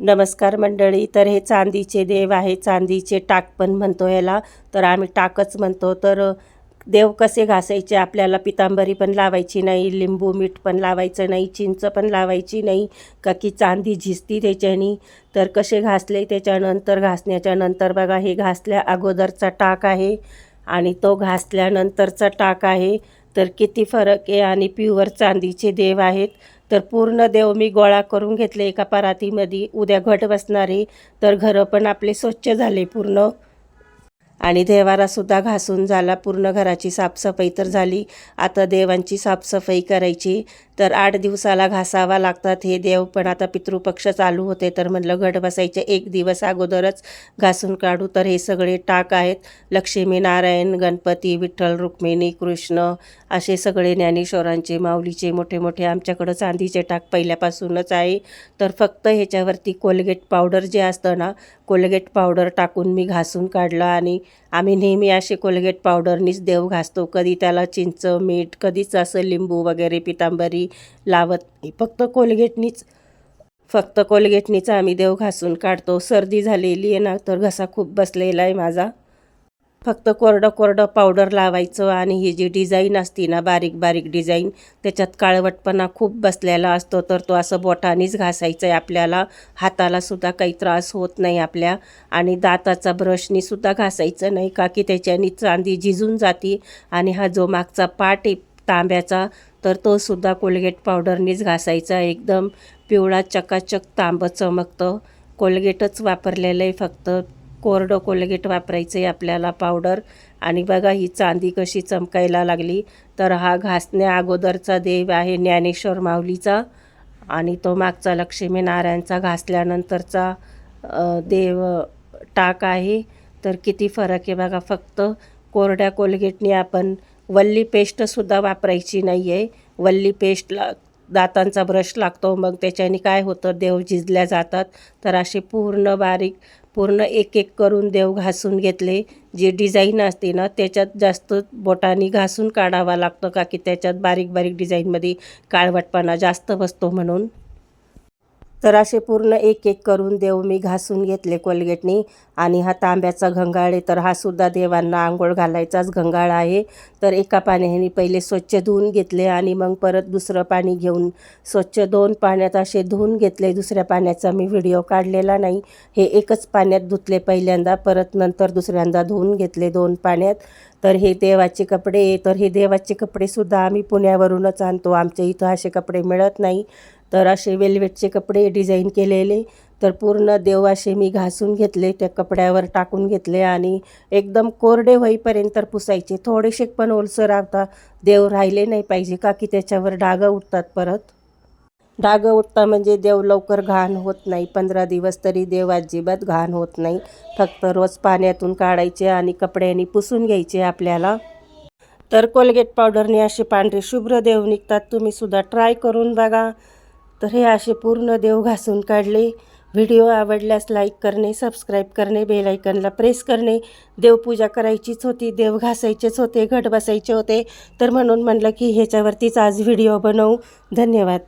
नमस्कार मंडळी तर हे चांदीचे देव आहे चांदीचे टाक पण म्हणतो याला तर आम्ही टाकच म्हणतो. तर देव कसे घासायचे? आपल्याला पितांबरी पण लावायची नाही लिंबू मीठ पण लावायचं नाही चिंच पण लावायची नाही का की चांदी झिजती त्याच्यानी. तर कसे घासले? त्याच्यानंतर घासण्याच्या नंतर बघा हे घासल्या अगोदरचा टाक आहे आणि तो घासल्यानंतरचा टाक आहे. तर किती फरक आहे आणि प्युअर चांदीचे देव आहेत. तर पूर्ण देव मी गोळा करून घेतले एका परातीमध्ये. उद्या घट बसणारे तर घरं पण आपले स्वच्छ झाले पूर्ण. आणि देवारासुद्धा घासून झाला. पूर्ण घराची साफसफाई तर झाली. आता देवांची साफसफाई करायची. तर आठ दिवसाला घासावा लागतात हे देव पण आता पितृपक्ष चालू होते तर म्हटलं घट बसायचे एक दिवस अगोदरच घासून काढू. तर हे सगळे टाक आहेत. लक्ष्मीनारायण गणपती विठ्ठल रुक्मिणी कृष्ण असे सगळे ज्ञानेश्वरांचे माऊलीचे मोठे मोठे आमच्याकडं चांदीचे टाक पहिल्यापासूनच आहे. तर फक्त ह्याच्यावरती कोलगेट पावडर जे असतं ना कोलगेट पावडर टाकून मी घासून काढलं आणि आम्ही नेहमी असे कोलगेट पावडरनीच देव घासतो. कधी त्याला चिंच मीठ कधीच असं लिंबू वगैरे पितांबरी लावत नाही. फक्त कोलगेटनीच फक्त कोलगेटनीच आम्ही देव घासून काढतो. सर्दी झालेली आहे ना तर घसा खूप बसलेला आहे माझा. फक्त कोरडं कोरडं पावडर लावायचं आणि ही जी डिझाईन असती ना बारीक बारीक डिझाईन त्याच्यात काळवटपणा खूप बसलेला असतो. तर तो असं बोटानीच घासायचं आहे आपल्याला. हाताला सुद्धा काही त्रास होत नाही आपल्या. आणि दाताचा ब्रशनी सुद्धा घासायचं नाही का की त्याच्यानी चांदी झिजून जाती. आणि हा जो मागचा पाट आहे तांब्याचा तर तो सुद्धा कोलगेट पावडरनीच घासायचा. एकदम पिवळा चकाचक तांबं चमकतं. कोलगेटच वापरलेलं आहे फक्त. कोरडं कोलगेट वापरायचं आहे आपल्याला पावडर आणि बघा ही चांदी कशी चमकायला लागली. तर हा घासण्या अगोदरचा देव आहे ज्ञानेश्वर माऊलीचा. आणि तो मागचा लक्ष्मीनारायणचा घासल्यानंतरचा देव टाक आहे. तर किती फरक आहे बघा फक्त कोरड्या कोलगेटने आपण वल्ली पेस्टसुद्धा वापरायची नाही आहे वल्ली पेस्टला दातांचा ब्रश लागतो मग त्याच्याने काय होतं देव झिजल्या जातात. तर असे पूर्ण बारीक पूर्ण एक एक करून देव घासून घेतले. जे डिझाईन असते ना त्याच्यात जास्त बोटाने घासून काढावा लागतं का की त्याच्यात बारीक बारीक डिझाईनमध्ये काळवटपणा जास्त बसतो म्हणून. तर असे पूर्ण एक एक करून देव मी घासून घेतले कोलगेटनी. आणि हा तांब्याचा घंगाळ आहे तर हा सुद्धा देवांना आंघोळ घालायचाच घंगाळ आहे. तर एका पाण्याने पहिले स्वच्छ धुवून घेतले आणि मग परत दुसरं पाणी घेऊन स्वच्छ दोन पाण्यात असे धुवून घेतले. दुसऱ्या पाण्याचा मी व्हिडिओ काढलेला नाही. हे एकच पाण्यात धुतले पहिल्यांदा परत नंतर दुसऱ्यांदा धुवून घेतले दोन पाण्यात. तर हे देवाचे कपडे तर हे देवाचे कपडेसुद्धा आम्ही पुण्यावरूनच आणतो. आमच्या इथं असे कपडे मिळत नाही. तर असे वेल्वेटचे कपडे डिझाईन केलेले. तर पूर्ण देव असे मी घासून घेतले त्या कपड्यावर टाकून घेतले आणि एकदम कोरडे होईपर्यंत पुसायचे. थोडेसे पण ओलसर आता देव राहिले नाही पाहिजे का की त्याच्यावर डागं उठतात परत. डागं उठता म्हणजे देव लवकर घाण होत नाही पंधरा दिवस तरी देव अजिबात घाण होत नाही. फक्त रोज पाण्यातून काढायचे आणि कपड्यांनी पुसून घ्यायचे आपल्याला. तर कोलगेट पावडरने असे पांढरे शुभ्र देव निघतात तुम्ही सुद्धा ट्राय करून बघा. तर हे असे पूर्ण देव घासून काढले. व्हिडिओ आवडल्यास लाईक करणे सबस्क्राईब करणे बेल आयकनला प्रेस करणे. देवपूजा करायचीच होती देव घासायचेच होते घट बसायचे होते. तर म्हणून म्हणलं की ह्याच्यावरतीच आज व्हिडिओ बनवू. धन्यवाद.